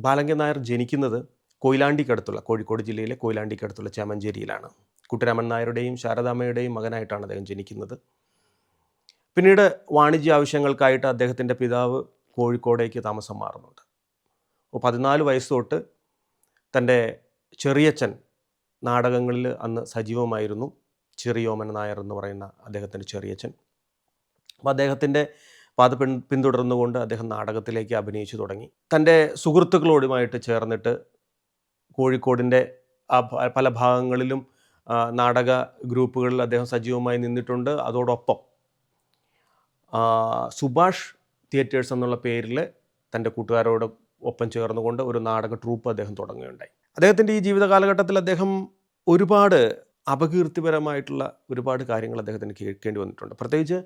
ബാലങ്കൻ നായർ ജനിക്കുന്നത് കൊയിലാണ്ടിക്കടുത്തുള്ള കോഴിക്കോട് ജില്ലയിലെ കൊയിലാണ്ടിക്കടുത്തുള്ള ചേമഞ്ചേരിയിലാണ്. കുട്ടിരാമൻ നായരുടെയും ശാരദാമ്മയുടെയും മകനായിട്ടാണ് അദ്ദേഹം ജനിക്കുന്നത്. പിന്നീട് വാണിജ്യ ആവശ്യങ്ങൾക്കായിട്ട് അദ്ദേഹത്തിന്റെ പിതാവ് കോഴിക്കോടേക്ക് താമസം മാറുന്നുണ്ട്. അപ്പോൾ പതിനാല് വയസ്സ് തൊട്ട് തന്റെ ചെറിയച്ഛൻ നാടകങ്ങളിൽ അന്ന് സജീവമായിരുന്നു. ചെറിയോമൻ നായർ എന്ന് പറയുന്ന അദ്ദേഹത്തിന്റെ ചെറിയച്ഛൻ. അപ്പോൾ അദ്ദേഹത്തിന്റെ പാത പിൻ പിന്തുടർന്നുകൊണ്ട് അദ്ദേഹം നാടകത്തിലേക്ക് അഭിനയിച്ചു തുടങ്ങി. തന്റെ സുഹൃത്തുക്കളോടുമായിട്ട് ചേർന്നിട്ട് കോഴിക്കോടിന്റെ ആ പല ഭാഗങ്ങളിലും നാടക ഗ്രൂപ്പുകളിൽ അദ്ദേഹം സജീവമായി നിന്നിട്ടുണ്ട്. അതോടൊപ്പം സുഭാഷ് തിയേറ്റേഴ്സ് എന്നുള്ള പേരിൽ തന്റെ കൂട്ടുകാരോട് ഒപ്പം ചേർന്നുകൊണ്ട് ഒരു നാടക ട്രൂപ്പ് അദ്ദേഹം തുടങ്ങുകയുണ്ടായി. അദ്ദേഹത്തിന്റെ ഈ ജീവിത കാലഘട്ടത്തിൽ അദ്ദേഹം ഒരുപാട് അപകീർത്തിപരമായിട്ടുള്ള ഒരുപാട് കാര്യങ്ങൾ അദ്ദേഹത്തിന് കേൾക്കേണ്ടി വന്നിട്ടുണ്ട്. പ്രത്യേകിച്ച്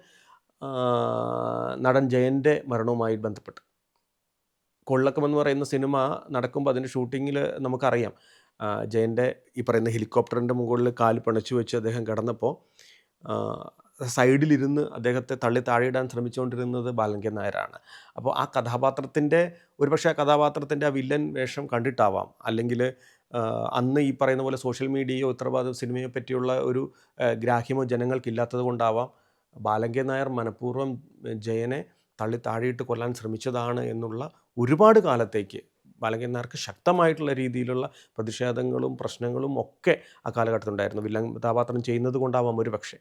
നടൻ ജയന്റെ മരണവുമായി ബന്ധപ്പെട്ട്. കൊള്ളക്കം എന്ന് പറയുന്ന സിനിമ നടക്കുമ്പോൾ അതിന്റെ ഷൂട്ടിങ്ങിൽ നമുക്കറിയാം. ജയന്റെ ഈ പറയുന്ന ഹെലികോപ്റ്ററിന്റെ മുകളിൽ കാൽ പിണച്ചു വെച്ച് അദ്ദേഹം കിടന്നപ്പോൾ സൈഡിലിരുന്ന് അദ്ദേഹത്തെ തള്ളി താഴെയിടാൻ ശ്രമിച്ചുകൊണ്ടിരുന്നത് ബാലങ്കൻ നായരാണ്. അപ്പോൾ ആ കഥാപാത്രത്തിന്റെ ഒരുപക്ഷെ ആ കഥാപാത്രത്തിന്റെ ആ വില്ലൻ വേഷം കണ്ടിട്ടാവാം. അല്ലെങ്കിൽ അന്ന് ഈ പറയുന്ന പോലെ സോഷ്യൽ മീഡിയയോ ഉത്തരവാദിത്വ സിനിമയെ പറ്റിയുള്ള ഒരു ഗ്രാഹ്യമോ ജനങ്ങൾക്കില്ലാത്തത് കൊണ്ടാവാം. ബാലങ്കൻ നായർ മനഃപൂർവം ജയനെ തള്ളി താഴെയിട്ട് കൊല്ലാൻ ശ്രമിച്ചതാണ് എന്നുള്ള ഒരുപാട് കാലത്തേക്ക് നായർക്ക് ശക്തമായിട്ടുള്ള രീതിയിലുള്ള പ്രതിഷേധങ്ങളും പ്രശ്നങ്ങളും ഒക്കെ ആ കാലഘട്ടത്തിലുണ്ടായിരുന്നു. വില്ലൻ കഥാപാത്രം ചെയ്യുന്നത് കൊണ്ടാവാം ഒരു പക്ഷേ